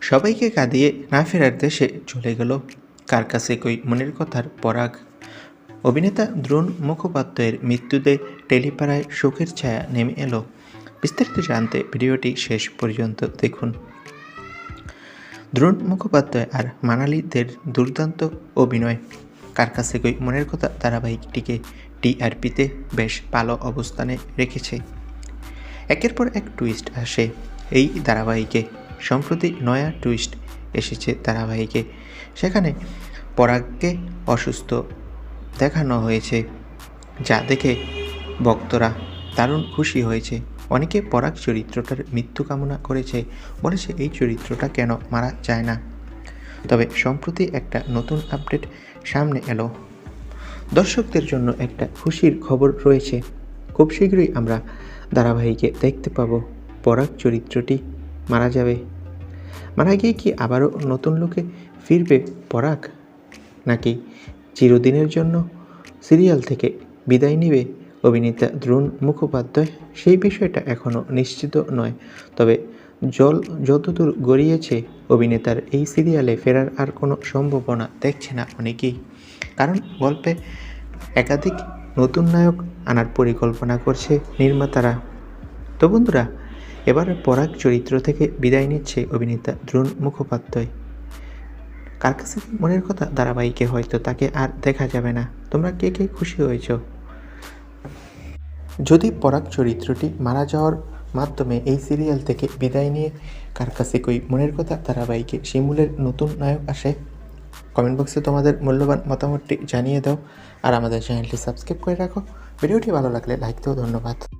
সবাইকে কাঁদিয়ে না ফেরার দেশে চলে গেল কার কাছে কই মনের কথার পরাগ। অভিনেতা দ্রোণ মুখোপাধ্যায়ের মৃত্যুতে টেলিপাড়ায় শোকের ছায়া নেমে এলো। বিস্তারিত জানতে ভিডিওটি শেষ পর্যন্ত দেখুন। দ্রোণ মুখোপাধ্যায় আর মানালিদের দুর্দান্ত অভিনয়। কার কাছে কই মনের কথা ধারাবাহিকটিকে টিআরপিতে বেশ ভালো অবস্থানে রেখেছে। একের পর এক টুইস্ট আসে এই ধারাবাহিকে। সম্প্রতি নয়া টুইস্ট এসেছে ধারাবাহিকে। সেখানে পরাগকে অসুস্থ দেখানো হয়েছে, যা দেখে ভক্তরা দারুণ খুশি হয়েছে। অনেকে পরাগ চরিত্রটার মৃত্যু কামনা করেছে বলেছে এই চরিত্রটা কেন মারা যায় না। তবে সম্প্রতি একটা নতুন আপডেট সামনে এলো। দর্শকদের জন্য একটা খুশির খবর রয়েছে। খুব শীঘ্রই আমরা ধারাবাহিকে দেখতে পাবো পরাগ চরিত্রটি। মারা যাবে। মারা গিয়ে কি আবারও নতুন লোকে ফিরবে পরাগ নাকি চিরদিনের জন্য সিরিয়াল থেকে বিদায় নেবে অভিনেতা দ্রোণ মুখোপাধ্যায়? সেই বিষয়টা এখনও নিশ্চিত নয়। তবে জল যতদূর গড়িয়েছে অভিনেতার এই সিরিয়ালে ফেরার আর কোনো সম্ভাবনা দেখছে না অনেকেই। কারণ গল্পে একাধিক নতুন নায়ক আনার পরিকল্পনা করছে নির্মাতারা। তো বন্ধুরা এবার পরাগ চরিত্র থেকে বিদায় নিচ্ছে অভিনেতা দ্রোণ মুখোপাধ্যায়। কার কাছে মনের কথা? ধারাবাহিকে হয়তো তাকে আর দেখা যাবে না। তোমরা কে কে খুশি হয়েছ? যদি পরাগ চরিত্রটি মারা যাওয়ার মাধ্যমে এই সিরিয়াল থেকে বিদায় নিয়ে কার কাছে কই মনের কথা? ধারাবাহিকে শিমুলের নতুন নায়ক আসে। কমেন্ট বক্সে তোমাদের মূল্যবান মতামতটি জানিয়ে দাও। আর আমাদের চ্যানেলটি সাবস্ক্রাইব করে রাখো। ভিডিওটি ভালো লাগলে লাইক দিও। ধন্যবাদ।